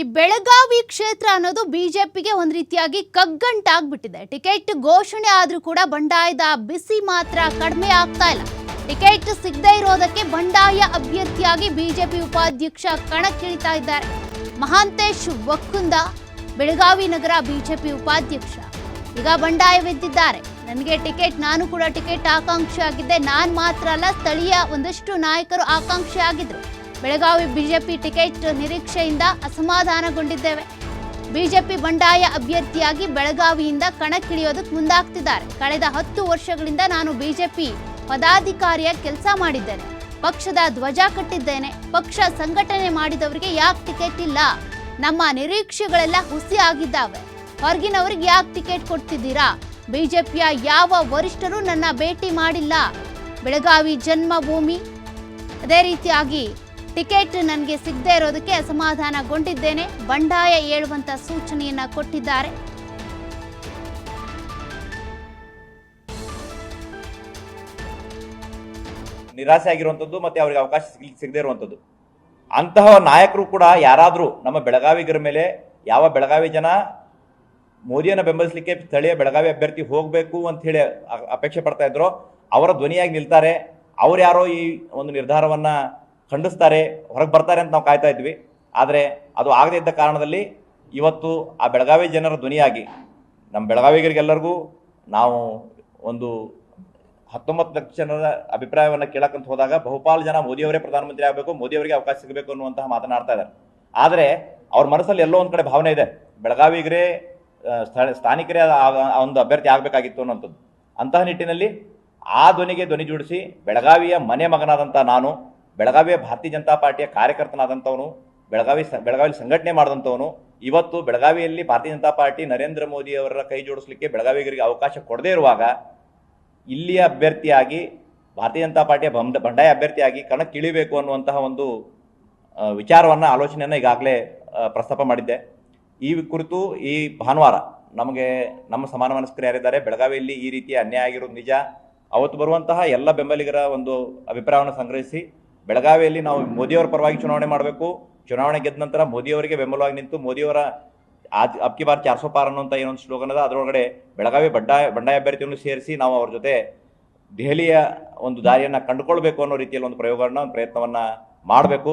ಈ ಬೆಳಗಾವಿ ಕ್ಷೇತ್ರ ಅನ್ನೋದು ಬಿಜೆಪಿಗೆ ಒಂದು ರೀತಿಯಾಗಿ ಕಗ್ಗಂಟಾಗ್ಬಿಟ್ಟಿದೆ. ಟಿಕೆಟ್ ಘೋಷಣೆ ಆದರೂ ಕೂಡ ಬಂಡಾಯದ ಬಿಸಿ ಮಾತ್ರ ಕಡಿಮೆ ಆಗ್ತಾ ಇಲ್ಲ. ಟಿಕೆಟ್ ಸಿಗದೇ ಇರೋದಕ್ಕೆ ಬಂಡಾಯ ಅಭ್ಯರ್ಥಿಯಾಗಿ ಬಿಜೆಪಿ ಉಪಾಧ್ಯಕ್ಷ ಕಣಕ್ಕಿಳಿತಾ ಇದ್ದಾರೆ. ಮಹಾಂತೇಶ್ ಒಕ್ಕುಂದ ಬೆಳಗಾವಿ ನಗರ ಬಿಜೆಪಿ ಉಪಾಧ್ಯಕ್ಷ. ಈಗ ಬಂಡಾಯವೆದ್ದಿದ್ದಾರೆ ನನಗೆ ಟಿಕೆಟ್, ನಾನು ಕೂಡ ಟಿಕೆಟ್ ಆಕಾಂಕ್ಷಿ ಆಗಿದ್ದೆ. ನಾನು ಮಾತ್ರ ಅಲ್ಲ, ಸ್ಥಳೀಯ ಒಂದಷ್ಟು ನಾಯಕರು ಆಕಾಂಕ್ಷಿ ಆಗಿದ್ರು. ಬೆಳಗಾವಿ ಬಿಜೆಪಿ ಟಿಕೆಟ್ ನಿರೀಕ್ಷೆಯಿಂದ ಅಸಮಾಧಾನಗೊಂಡಿದ್ದೇವೆ. ಬಿಜೆಪಿ ಬಂಡಾಯ ಅಭ್ಯರ್ಥಿಯಾಗಿ ಬೆಳಗಾವಿಯಿಂದ ಕಣಕ್ಕಿಳಿಯೋದಕ್ಕೆ ಮುಂದಾಗ್ತಿದ್ದಾರೆ. ಕಳೆದ ಹತ್ತು ವರ್ಷಗಳಿಂದ ನಾನು ಬಿಜೆಪಿ ಪದಾಧಿಕಾರಿಯ ಕೆಲಸ ಮಾಡಿದ್ದೇನೆ. ಪಕ್ಷದ ಧ್ವಜ ಕಟ್ಟಿದ್ದೇನೆ. ಪಕ್ಷ ಸಂಘಟನೆ ಮಾಡಿದವರಿಗೆ ಯಾಕೆ ಟಿಕೆಟ್ ಇಲ್ಲ? ನಮ್ಮ ನಿರೀಕ್ಷೆಗಳೆಲ್ಲ ಹುಸಿ ಆಗಿದ್ದಾವೆ ಹೊರಗಿನವರಿಗೆ ಯಾಕೆ ಟಿಕೆಟ್ ಕೊಡ್ತಿದ್ದೀರಾ? ಬಿಜೆಪಿಯ ಯಾವ ವರಿಷ್ಠರು ನನ್ನ ಭೇಟಿ ಮಾಡಿಲ್ಲ? ಬೆಳಗಾವಿ ಜನ್ಮಭೂಮಿ. ಅದೇ ರೀತಿಯಾಗಿ ಟಿಕೆಟ್ ನನಗೆ ಸಿಗದೇ ಇರೋದಕ್ಕೆ ಅಸಮಾಧಾನಗೊಂಡಿದ್ದೇನೆ. ಬಂಡಾಯ ಏಳುವಂತ ಸೂಚನೆಯನ್ನ ಕೊಟ್ಟಿದ್ದಾರೆ. ನಿರಾಸೆ ಆಗಿರುವಂಥದ್ದು ಮತ್ತೆ ಅವರಿಗೆ ಅವಕಾಶ ಸಿಗ್ ಸಿಗದೇ ಇರುವಂಥದ್ದು ಅಂತಹ ನಾಯಕರು ಕೂಡ ಯಾರಾದರೂ ನಮ್ಮ ಬೆಳಗಾವಿಗರ ಮೇಲೆ, ಯಾವ ಬೆಳಗಾವಿ ಜನ ಮೋದಿಯನ್ನು ಬೆಂಬಲಿಸಲಿಕ್ಕೆ ಸ್ಥಳೀಯ ಬೆಳಗಾವಿ ಅಭ್ಯರ್ಥಿ ಹೋಗಬೇಕು ಅಂತ ಹೇಳಿ ಅಪೇಕ್ಷೆ ಪಡ್ತಾ ಇದ್ರು, ಅವರ ಧ್ವನಿಯಾಗಿ ನಿಲ್ತಾರೆ. ಅವ್ರು ಯಾರೋ ಈ ಒಂದು ನಿರ್ಧಾರವನ್ನ ಖಂಡಿಸ್ತಾರೆ, ಹೊರಗೆ ಬರ್ತಾರೆ ಅಂತ ನಾವು ಕಾಯ್ತಾ ಇದ್ವಿ. ಆದರೆ ಅದು ಆಗದೇ ಇದ್ದ ಕಾರಣದಲ್ಲಿ ಇವತ್ತು ಆ ಬೆಳಗಾವಿ ಜನರ ಧ್ವನಿಯಾಗಿ ನಮ್ಮ ಬೆಳಗಾವಿಗರಿಗೆಲ್ಲರಿಗೂ ನಾವು ಒಂದು ಹತ್ತೊಂಬತ್ತು ಲಕ್ಷ ಜನರ ಅಭಿಪ್ರಾಯವನ್ನು ಕೇಳಕ್ಕಂತ ಹೋದಾಗ ಬಹುಪಾಲು ಜನ ಮೋದಿಯವರೇ ಪ್ರಧಾನಮಂತ್ರಿ ಆಗಬೇಕು, ಮೋದಿಯವರಿಗೆ ಅವಕಾಶ ಸಿಗಬೇಕು ಅನ್ನುವಂತಹ ಮಾತನಾಡ್ತಾ ಇದ್ದಾರೆ. ಆದರೆ ಅವ್ರ ಮನಸ್ಸಲ್ಲಿ ಎಲ್ಲೋ ಒಂದು ಕಡೆ ಭಾವನೆ ಇದೆ. ಬೆಳಗಾವಿಗರೇ ಸ್ಥಾನಿಕರೇ ಆ- ಒಂದು ಅಭ್ಯರ್ಥಿ ಆಗಬೇಕಾಗಿತ್ತು ಅನ್ನುವಂಥದ್ದು. ಅಂತಹ ನಿಟ್ಟಿನಲ್ಲಿ ಆ ಧ್ವನಿಗೆ ಧ್ವನಿ ಜೋಡಿಸಿ ಬೆಳಗಾವಿಯ ಮನೆ ಮಗನಾದಂಥ ನಾನು ಬೆಳಗಾವಿಯ ಭಾರತೀಯ ಜನತಾ ಪಾರ್ಟಿಯ ಕಾರ್ಯಕರ್ತನಾದಂಥವನು, ಬೆಳಗಾವಿ ಸ- ಬೆಳಗಾವಿ ಸಂಘಟನೆ ಮಾಡಿದಂಥವನು, ಇವತ್ತು ಬೆಳಗಾವಿಯಲ್ಲಿ ಭಾರತೀಯ ಜನತಾ ಪಾರ್ಟಿ ನರೇಂದ್ರ ಮೋದಿ ಅವರ ಕೈ ಜೋಡಿಸಲಿಕ್ಕೆ ಬೆಳಗಾವಿಗರಿಗೆ ಅವಕಾಶ ಕೊಡದೇ ಇರುವಾಗ, ಇಲ್ಲಿಯ ಅಭ್ಯರ್ಥಿಯಾಗಿ, ಭಾರತೀಯ ಜನತಾ ಪಾರ್ಟಿಯ ಬಂಡ, ಬಂಡಾಯ ಅಭ್ಯರ್ಥಿಯಾಗಿ ಕಣಕ್ಕಿಳಿಬೇಕು ಅನ್ನುವಂತಹ ಒಂದು ವಿಚಾರವನ್ನು, ಆಲೋಚನೆಯನ್ನು ಈಗಾಗಲೇ ಪ್ರಸ್ತಾಪ ಮಾಡಿದ್ದೆ. ಈ ಕುರಿತು ಈ ಭಾನುವಾರ ನಮಗೆ, ನಮ್ಮ ಸಮಾನ ಮನಸ್ಕರು ಯಾರಿದ್ದಾರೆ, ಬೆಳಗಾವಿಯಲ್ಲಿ ಈ ರೀತಿಯ ಅನ್ಯಾಯ ಆಗಿರೋದು ನಿಜ. ಅವತ್ತು ಬರುವಂತಹ ಎಲ್ಲ ಬೆಂಬಲಿಗರ ಒಂದು ಅಭಿಪ್ರಾಯವನ್ನು ಸಂಗ್ರಹಿಸಿ ಬೆಳಗಾವಿಯಲ್ಲಿ ನಾವು ಮೋದಿಯವರ ಪರವಾಗಿ ಚುನಾವಣೆ ಮಾಡಬೇಕು. ಚುನಾವಣೆ ಗೆದ್ದ ನಂತರ ಮೋದಿಯವರಿಗೆ ಬೆಂಬಲವಾಗಿ ನಿಂತು ಮೋದಿಯವರ ಆಜ್ ಅಬ್ಕಿ ಬಾರ್ ಚಾರ್ಸೋ ಪಾರ್ ಅನ್ನುವಂಥ ಏನೊಂದು ಸ್ಲೋಗನ್ ಅದ, ಅದರೊಳಗಡೆ ಬೆಳಗಾವಿ ಬಂಡಾಯ ಬಂಡಾಯ ಅಭ್ಯರ್ಥಿಯನ್ನು ಸೇರಿಸಿ ನಾವು ಅವ್ರ ಜೊತೆ ದೆಹಲಿಯ ಒಂದು ದಾರಿಯನ್ನ ಕಂಡುಕೊಳ್ಬೇಕು ಅನ್ನೋ ರೀತಿಯಲ್ಲಿ ಒಂದು ಪ್ರಯೋಗವನ್ನು ಒಂದು ಪ್ರಯತ್ನವನ್ನ ಮಾಡಬೇಕು.